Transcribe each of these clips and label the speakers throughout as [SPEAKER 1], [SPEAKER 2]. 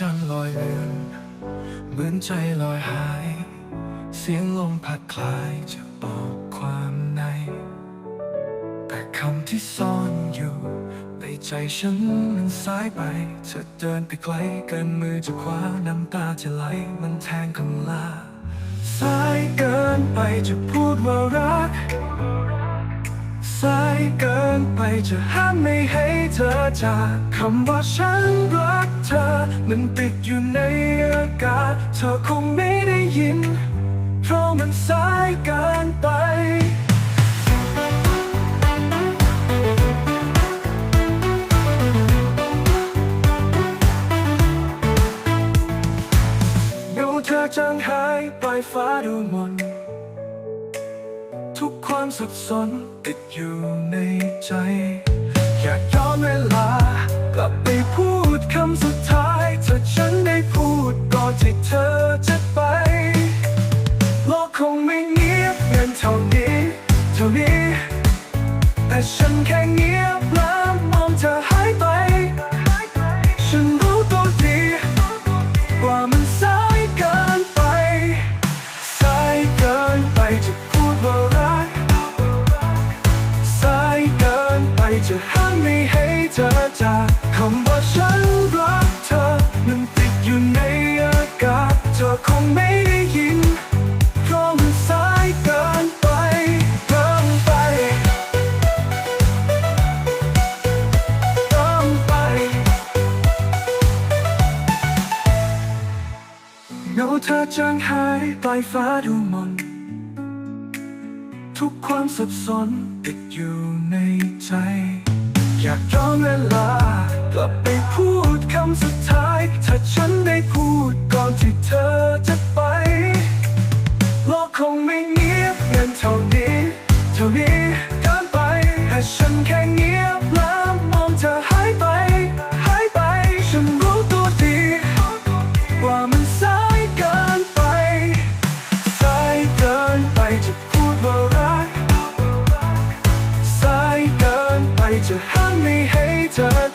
[SPEAKER 1] จันลอยเลือนเหมือนใจลอยหาย เสียงลมพัดคลายจะบอกความใน แต่คำที่ซ่อนอยู่ในใจฉันมันสายไปเธอเดินไปไกลเกินมือจะคว้าน้ำตาจะไหลมันแทงคำลา สายเกินไปจะพูดว่ารักายเกินไปจะห้ามไม่ให้เธอจากคำว่าฉันรักเธอ มันติดอยู่ในอากาศ เธอคงไม่ได้ยิน เพราะมันสายเกินไปดูเธอจางหายไปฟ้าดูมน ความสับสนติดอยู่ในใจ อยากย้อนเวลากลับไปพูดคำสุดท้าย ถ้าฉันได้พูดก่อนที่เธอจะไป โลกคงไม่เงียบเงินเท่านี้ เท่านี้ แต่ฉันแค่เงียบ เธอจางหายปลายฟ้าดูมน ทุกความสับสนติดอยู่ในใจ อยากย้อนเวลากลับไปพูดคำสุดท้าย ถ้าฉันได้พูดก่อนที่เธอจะไป โลกคงไม่เงียบเงินเท่านี้ ใ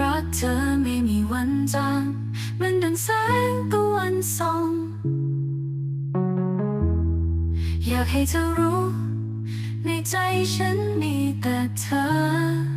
[SPEAKER 1] รักเธอไม่มี
[SPEAKER 2] วันจางมันดังแสงตะวันส่อง อยากให้เธอรู้ ในใจฉันมีแต่เธอ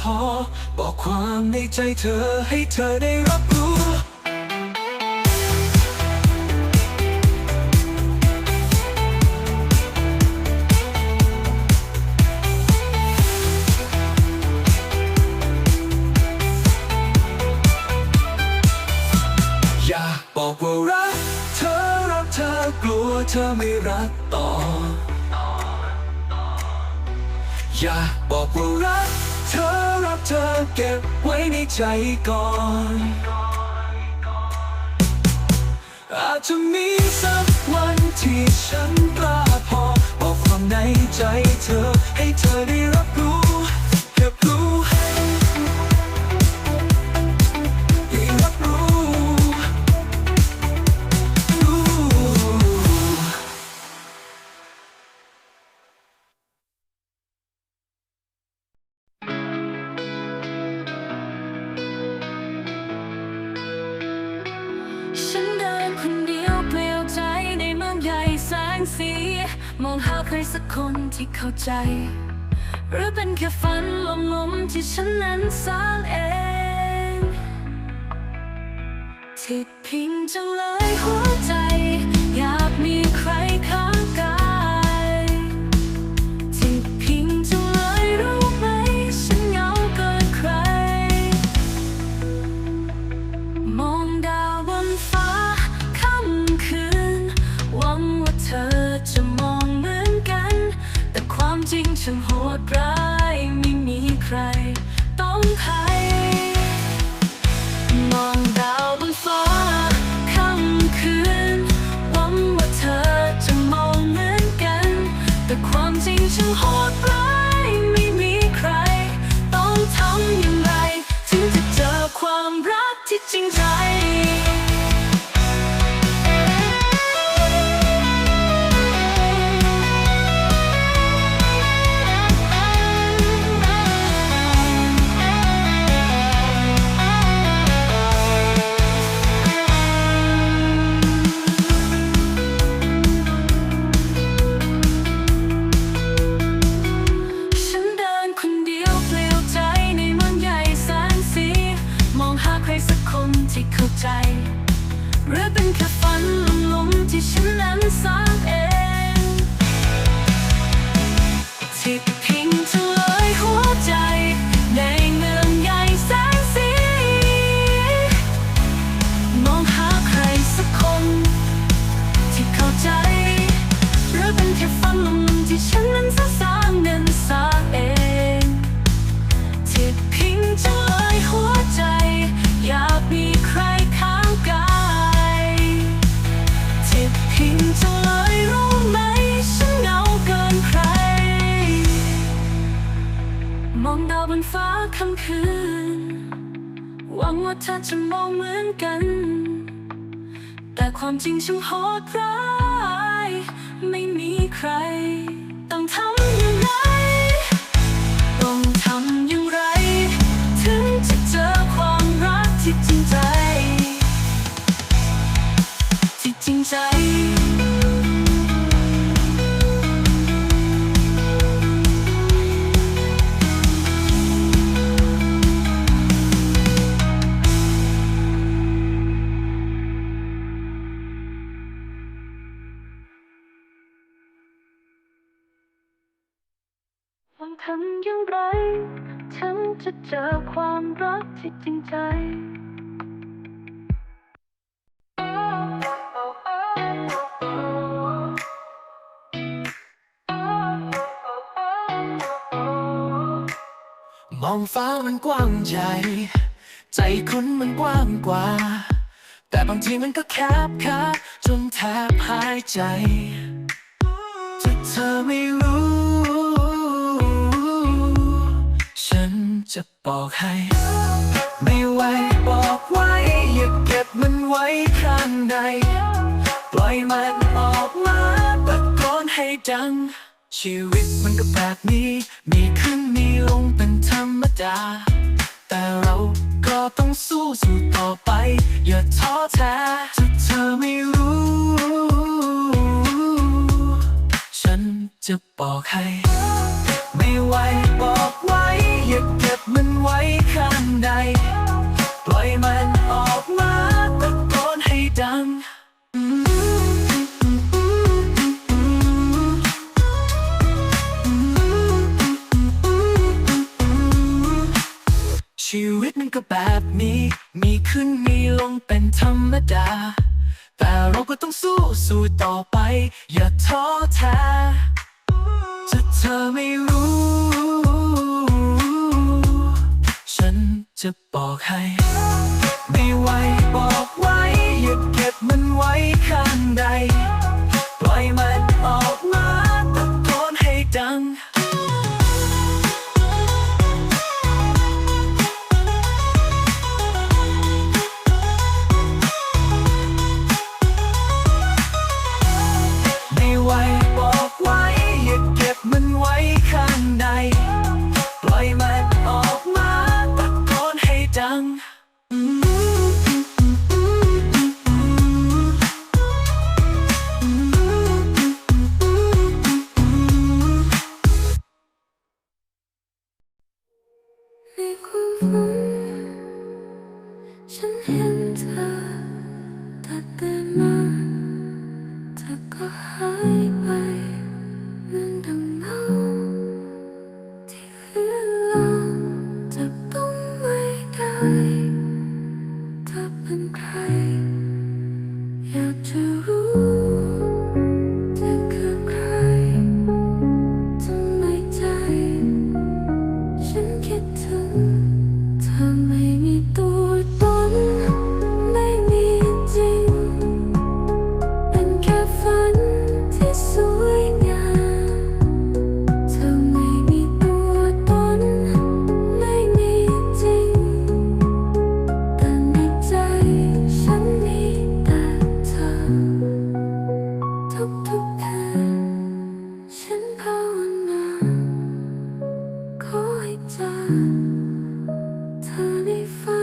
[SPEAKER 1] พอ บอกความในใจเธอให้เธอได้รับรู้อยาบอกว่ารักเธอรักเธอกลัวเธอไม่รักต่อ อย่าบอกว่ารักเธอ เธอเก็บไว้ในใจก่อน อาจจะมีสักวันที่ฉันกล้าพอ บอกความในใจเธอให้เธอได้รับรู้เก็บรู้
[SPEAKER 2] มองหาใครสักคนที่เข้าใจ หรือเป็นแค่ฝันลมลมที่ฉันนั้นสร้างเองทิดพิงจังเลยหัวใจ ความจริงช่างโหดร้าย ไม่มีใคร รักที่จริงใจม
[SPEAKER 1] องฟ้ามันกว้างใหญ่ใจคุณมันกว้างกว่า แต่บางทีมันก็แคบแค่จนแทบหายใจถ้าเธอไม่รู้ จะบอกให้ ไม่ไหวบอกไว้ อย่าเก็บมันไว้ข้างใน ปล่อยมันออกมาตะโกนให้ดัง ชีวิตมันก็แบบนี้ มีขึ้นมีลงเป็นธรรมดา แต่เราก็ต้องสู้สู้ต่อไป อย่าท้อแท้ถ้าเธอไม่รู้ ฉันจะบอกให้ ไม่ไหว ไว้ข้างใน ปล่อยมันออกมาตะโกนให้ดังชีวิตมันก็แบบนี้ มีขึ้นมีลงเป็นธรรมดา แต่เราก็ต้องสู้สู้ต่อไป อย่าท้อแท้ถ้าเธอไม่รู้ จะบอกให้ไม่ไหวบอกไว้ อย่าเก็บมันไว้ข้างใด ปล่อยมัน
[SPEAKER 2] fine.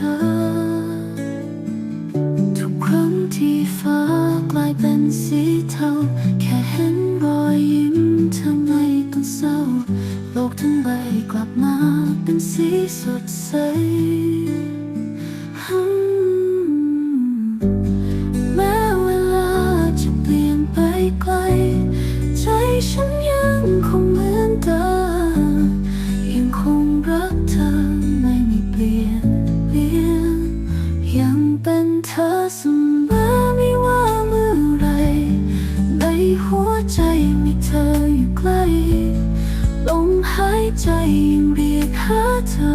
[SPEAKER 2] ห วใจมีเธออยู่ใกล้ลมหายใจยังเรียกหาเธอ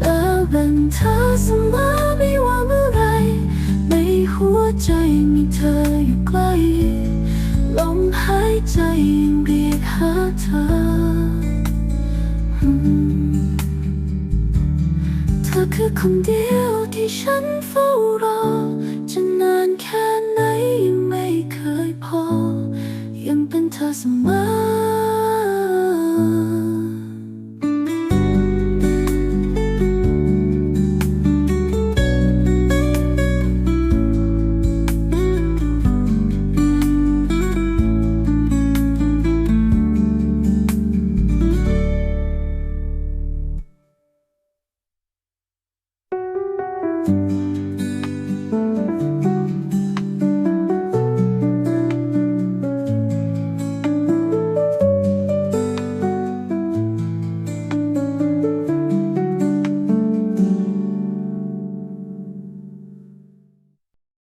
[SPEAKER 2] และเป็นเธอเสมอไม่ว่าเมื่อไรในหัวใจมีเธออยู่ใกล้ลมหายใจยังเรียกหาเธอ เธอคือคนเดียวที่ฉันเฝ้ารอ จะนานแค่ไหนยังไม่เคยพอ ยังเป็นเธอเสมอ